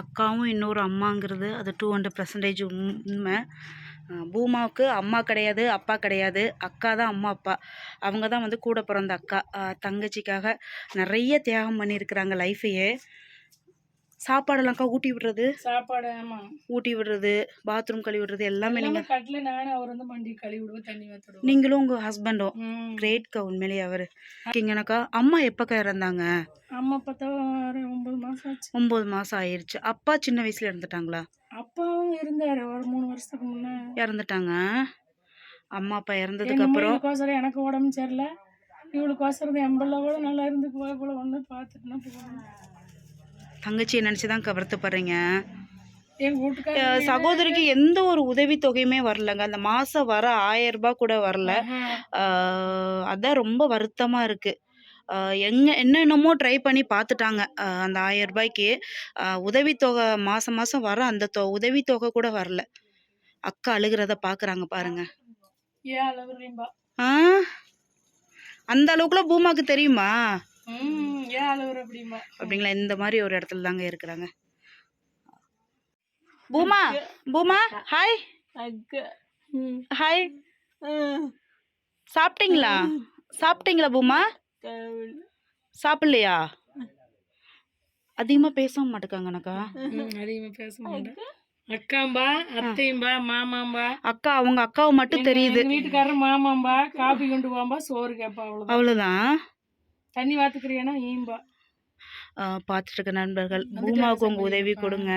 அக்காவும் இன்னொரு அம்மாங்கிறது அது டூ ஹண்ட்ரட் பர்சன்டேஜ் உண்மை. பூமாவுக்கு அம்மா கிடையாது அப்பா கிடையாது. அக்கா தான் அம்மா அப்பா. அவங்க தான் வந்து கூட பிறந்த அக்கா. தங்கச்சிக்காக நிறைய தியாகம் பண்ணியிருக்கிறாங்க லைஃபையே சாப்பாடெல்லாம்க்கா ஊட்டி விடுறது? சாப்பாடு ஆமா. ஊட்டி விடுறது பாத்ரூம் கழுவி விடுறது எல்லாமே நீங்கள் கட்டில நானும் அவர் வந்து மண்டி கழுவி விடுவோம் தண்ணி ஊற்றிடுவோம் நீங்களும் உங்கள் ஹஸ்பண்டும் கிரேட்க்கா உண்மையிலேயே அவர். இருக்கீங்கனாக்கா அம்மா எப்போக்கா இறந்தாங்க அம்மா பார்த்தா ஒன்பது மாசம் ஆச்சு. ஒம்பது மாதம் ஆயிடுச்சு அப்பா சின்ன வயசுல இறந்துட்டாங்களா? அப்பாவும் இருந்தாரு ஒரு மூணு வருஷத்துக்கு முன்னே. இறந்துட்டாங்க. அம்மா அப்பா இறந்ததுக்கு அப்புறம் எனக்கு உடம்பு சரியில்லை. இவளுக்கோசரம் என் பிள்ளை கூட நல்லா இருந்து போய் கூட ஒன்று பார்த்துட்டுனா போகணும் தங்கச்சியை நினச்சி தான் வருத்தப்படுறீங்க எங்க வீட்டுக்கார அஹ் சகோதரிக்கு எந்த ஒரு உதவி தொகையுமே வரலங்க. அந்த மாதம் வர ஆயிரம் ரூபாய் கூட வரல. அதான் ரொம்ப வருத்தமாக இருக்குது எங்க என்னென்னமோ ட்ரை பண்ணி பார்த்துட்டாங்க. அந்த ஆயிரம் ரூபாய்க்கு. உதவித்தொகை மாதம் மாதம் வர அந்த தொ உதவித்தொகை கூட வரல. அக்கா அழுகிறத பார்க்குறாங்க பாருங்க. அந்த அளவுக்குலாம் பூமாக்கு தெரியுமா? ஏன் அப்படிங்களா? இந்த மாதிரி ஒரு இடத்துல தாங்க இருக்கிறாங்க. பூமா பூமா ஹாய் அக்கு. ம். ஹாய் சாப்பிட்டீங்களா? சாப்பிட்டீங்களா பூமா. சாப்பிடலையா? அதிகமாக பேச மாட்டேக்காங்கண்ணக்கா ம், அதிகமா பேச மாட்டேன். அக்காம்பா அத்தையும்பா மாமாம்பா. அக்கா அவங்க அக்காவை மட்டும் தெரியுது. வீட்டுக்காரர் மாமாம்பா காபி கொண்டு போம்பா சோறு கேட்பா அவ்வளவுதான். அவ்வளோதான் தண்ணி வாத்துக்கிறியானா? ஈம்பா பார்த்துட்டு இருக்க நண்பர்கள். பூமாவுக்கு உங்கள் உதவி கொடுங்க.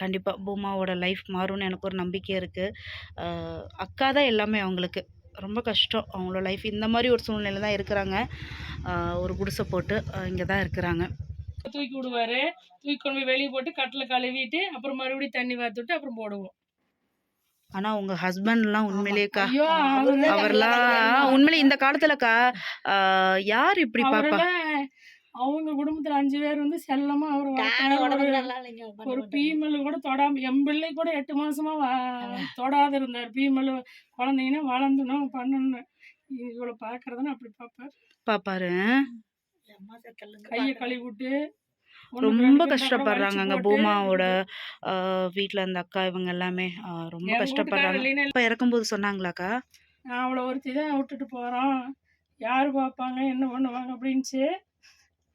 கண்டிப்பாக பூமாவோட லைஃப் மாறும்னு எனக்கு ஒரு நம்பிக்கை இருக்குது அக்கா தான் எல்லாமே அவங்களுக்கு. ரொம்ப கஷ்டம். அவங்களோட லைஃப் இந்த மாதிரி ஒரு சூழ்நிலை தான் இருக்கிறாங்க. ஒரு குடிசை போட்டு இங்கே தான் இருக்கிறாங்க. தூக்கி விடுவாரு. தூக்கி கொண்டு போய் வெளியே போட்டு கட்டில கழுவிட்டு அப்புறம் மறுபடியும் தண்ணி வாத்துட்டு அப்புறம் போடுவோம். ஆனால் உங்கள் ஹஸ்பண்ட்லாம் உண்மையிலேக்கா அவர்லாம் உண்மையிலே இந்த காலத்துலக்கா யார் இப்படி பாப்பா? அவங்க குடும்பத்துல அஞ்சு பேர் வந்து செல்லமா அவர் ஒரு- பீமல் கூட தொடாம என் பிள்ளை கூட எட்டு மாசமா தொடாத இருந்தார். பீமல் குழந்தைங்கன்னா வளர்ந்தணும் பண்ணணும். இவளை பாக்குறதுன்னு அப்படி பார்ப்பார் பாப்பாரு? கையை கழுவி விட்டு ரொம்ப கஷ்டப்படுறாங்க அங்கே பூமாவோட வீட்டில் அந்த அக்கா இவங்க எல்லாமே ரொம்ப கஷ்டப்படுறாங்க. அப்பா இறக்கும்போது சொன்னாங்களாக்கா? நான் அவளை ஒருத்தி தான் விட்டுட்டு போறோம் யார் பார்ப்பாங்க என்ன பண்ணுவாங்க? அப்படின்ச்சு.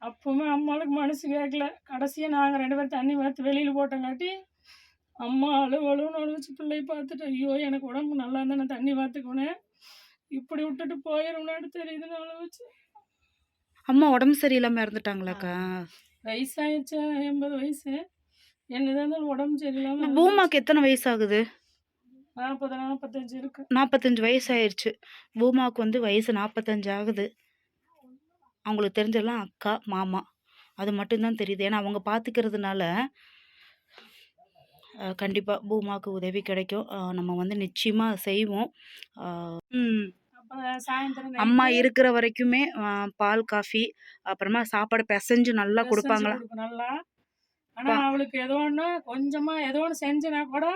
அப்பவுமே அம்மாளுக்கு மனசு கேட்கல கடைசியாக நாங்கள் ரெண்டு பேரும் தண்ணி பார்த்து வெளியில் போட்டங்காட்டி அம்மா அழுவு அழுவுன்னு அழுவிச்சு பிள்ளைய பார்த்துட்டு ஐயோ எனக்கு உடம்பு நல்லா இருந்தா நான் தண்ணி பார்த்துக்குனேன் இப்படி விட்டுட்டு போயிடும்னு தெரியுதுன்னு அழுவிச்சு. அம்மா உடம்பு சரியில்லாமல் இறந்துட்டாங்களாக்கா? வயசாயிடுச்சு? எண்பது வயசு. என்னதான் இருந்தாலும் உடம்பு சரியில்லாம பூமாக்கு எத்தனை வயசு ஆகுது நாற்பது நாற்பத்தஞ்சு இருக்கு. நாற்பத்தஞ்சு வயசு ஆயிடுச்சு பூமாவுக்கு வந்து வயசு நாற்பத்தஞ்சு ஆகுது. அவங்களுக்கு தெரிஞ்செல்லாம் அக்கா மாமா. அது மட்டும்தான் தெரியுது. ஏன்னா அவங்க பார்த்துக்கிறதுனால கண்டிப்பாக பூமாவுக்கு உதவி கிடைக்கும். நம்ம வந்து நிச்சயமாக செய்வோம். அம்மா இருக்கிற வரைக்குமே பால் காஃபி அப்புறமா சாப்பாடு பிசைஞ்சு நல்லா கொடுப்பாங்களா? நல்லா. ஆனா அவளுக்கு ஏதோ ஒண்ணு கொஞ்சமா ஏதோ ஒண்ணு செஞ்சுனா கூட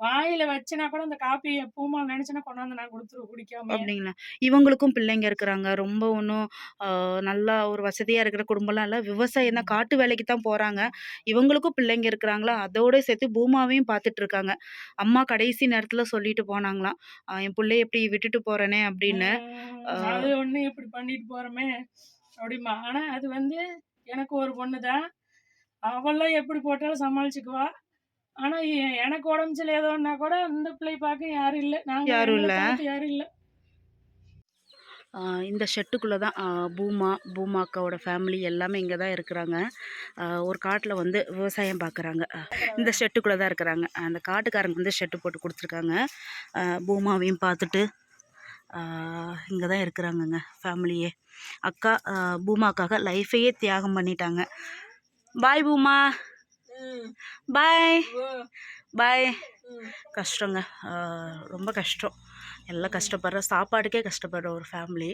வாயில வச்சுனா கூட அந்த காப்பி பூமா நினைச்சுனா கொண்டாந்து நான் கொடுத்துருவேன் குடிக்காம அப்படிங்களா? இவங்களுக்கும் பிள்ளைங்க இருக்கிறாங்க. ரொம்ப ஒன்றும் நல்லா ஒரு வசதியாக இருக்கிற குடும்பம்லாம் இல்லை. விவசாயம் தான் காட்டு வேலைக்கு தான் போகிறாங்க இவங்களுக்கும் பிள்ளைங்க இருக்கிறாங்களா? அதோட சேர்த்து பூமாவையும் பார்த்துட்டு இருக்காங்க. அம்மா கடைசி நேரத்தில் சொல்லிட்டு போனாங்களாம். என் பிள்ளைய எப்படி விட்டுட்டு போகிறேனே அப்படின்னு. அது ஒண்ணு இப்படி பண்ணிட்டு போறோமே அப்படிமா ஆனா அது வந்து எனக்கு ஒரு பொண்ணு தான் அவெல்லாம் எப்படி போட்டாலும் சமாளிச்சுக்குவா. ஆனா எனக்கு உடம்பு சரியில்லை ஏதோன்னா கூட இந்த பிள்ளை பார்க்க யாரும் இல்லை. நாங்க யாரும் இல்ல. யாரும் இல்லை. இந்த ஷெட்டுக்குள்ளே தான் பூமா பூமா அக்காவோட ஃபேமிலி எல்லாமே இங்கே தான் இருக்கிறாங்க. ஒரு காட்டில் வந்து விவசாயம் பார்க்குறாங்க இந்த ஷெட்டுக்குள்ளே தான் இருக்கிறாங்க. அந்த காட்டுக்காரங்க வந்து ஷெட்டு போட்டு கொடுத்துருக்காங்க. பூமாவையும் பார்த்துட்டு இங்கே தான் இருக்கிறாங்கங்க ஃபேமிலியே அக்கா ஆஹ் பூமாக்காக லைஃபையே தியாகம் பண்ணிட்டாங்க. பாய் பூமா. பாய். பாய். கஷ்டங்க. ரொம்ப கஷ்டம். எல்லாம் கஷ்டப்படுற சாப்பாடுக்கே கஷ்டப்படுற ஒரு ஃபேமிலி